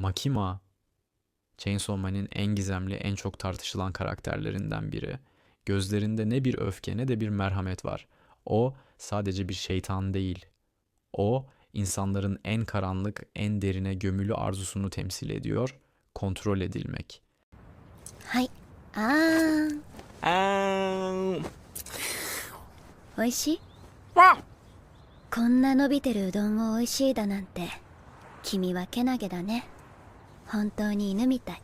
Makima, Chainsaw Man'in en gizemli, en çok tartışılan karakterlerinden biri. Gözlerinde ne bir öfke ne de bir merhamet var. O sadece bir şeytan değil. O insanların en karanlık, en derine gömülü arzusunu temsil ediyor, kontrol edilmek. はいあーん Ah, おいしいこんな伸びてるうどんをおいしいだなんて君はけなげだね 本当に犬みたい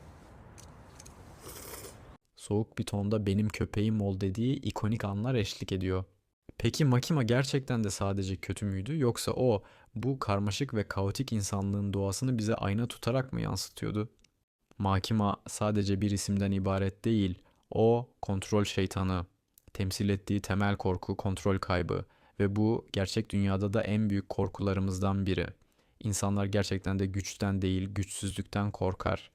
Soğuk bir tonda benim köpeğim ol dediği ikonik anlar eşlik ediyor. Peki Makima gerçekten de sadece kötü müydü yoksa o bu karmaşık ve kaotik insanlığın doğasını bize ayna tutarak mı yansıtıyordu? Makima sadece bir isimden ibaret değil. O kontrol şeytanı. Temsil ettiği temel korku kontrol kaybı ve bu gerçek dünyada da en büyük korkularımızdan biri. İnsanlar gerçekten de güçten değil, güçsüzlükten korkar.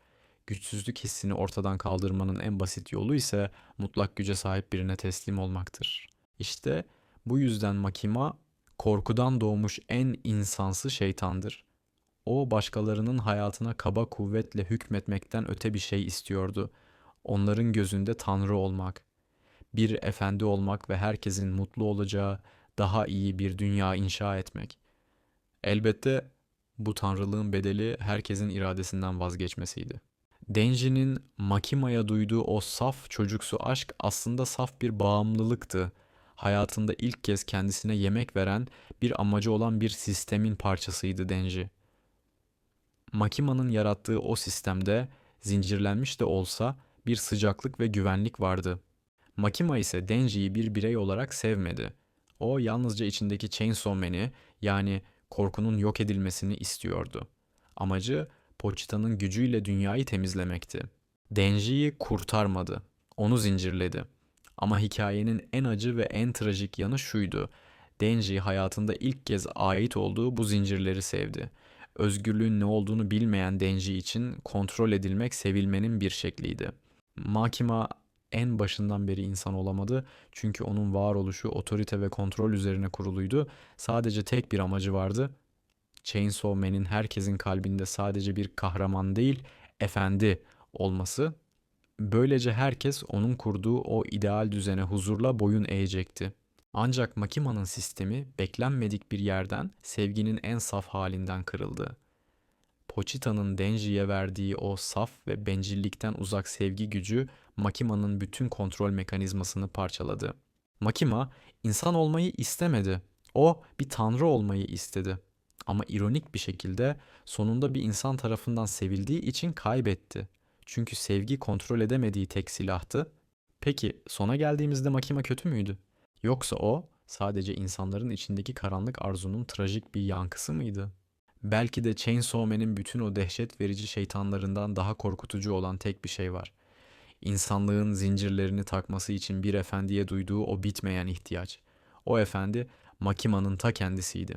Güçsüzlük hissini ortadan kaldırmanın en basit yolu ise mutlak güce sahip birine teslim olmaktır. İşte bu yüzden Makima korkudan doğmuş en insansı şeytandır. O başkalarının hayatına kaba kuvvetle hükmetmekten öte bir şey istiyordu. Onların gözünde tanrı olmak, bir efendi olmak ve herkesin mutlu olacağı daha iyi bir dünya inşa etmek. Elbette bu tanrılığın bedeli herkesin iradesinden vazgeçmesiydi. Denji'nin Makima'ya duyduğu o saf çocuksu aşk aslında saf bir bağımlılıktı. Hayatında ilk kez kendisine yemek veren bir amacı olan bir sistemin parçasıydı Denji. Makima'nın yarattığı o sistemde zincirlenmiş de olsa bir sıcaklık ve güvenlik vardı. Makima ise Denji'yi bir birey olarak sevmedi. O yalnızca içindeki Chainsaw Man'i yani korkunun yok edilmesini istiyordu. Amacı Pochita'nın gücüyle dünyayı temizlemekti. Denji'yi kurtarmadı. Onu zincirledi. Ama hikayenin en acı ve en trajik yanı şuydu. Denji hayatında ilk kez ait olduğu bu zincirleri sevdi. Özgürlüğün ne olduğunu bilmeyen Denji için kontrol edilmek sevilmenin bir şekliydi. Makima en başından beri insan olamadı çünkü onun varoluşu otorite ve kontrol üzerine kuruluydu. Sadece tek bir amacı vardı. Chainsaw Man'in herkesin kalbinde sadece bir kahraman değil, efendi olması. Böylece herkes onun kurduğu o ideal düzene huzurla boyun eğecekti. Ancak Makima'nın sistemi beklenmedik bir yerden sevginin en saf halinden kırıldı. Pochita'nın Denji'ye verdiği o saf ve bencillikten uzak sevgi gücü Makima'nın bütün kontrol mekanizmasını parçaladı. Makima insan olmayı istemedi. O bir tanrı olmayı istedi. Ama ironik bir şekilde sonunda bir insan tarafından sevildiği için kaybetti. Çünkü sevgi kontrol edemediği tek silahtı. Peki sona geldiğimizde Makima kötü müydü? Yoksa o sadece insanların içindeki karanlık arzunun trajik bir yankısı mıydı? Belki de Chainsaw Man'in bütün o dehşet verici şeytanlarından daha korkutucu olan tek bir şey var. İnsanlığın zincirlerini takması için bir efendiye duyduğu o bitmeyen ihtiyaç. O efendi Makima'nın ta kendisiydi.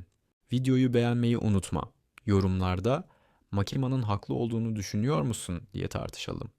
Videoyu beğenmeyi unutma. Yorumlarda Makima'nın haklı olduğunu düşünüyor musun diye tartışalım.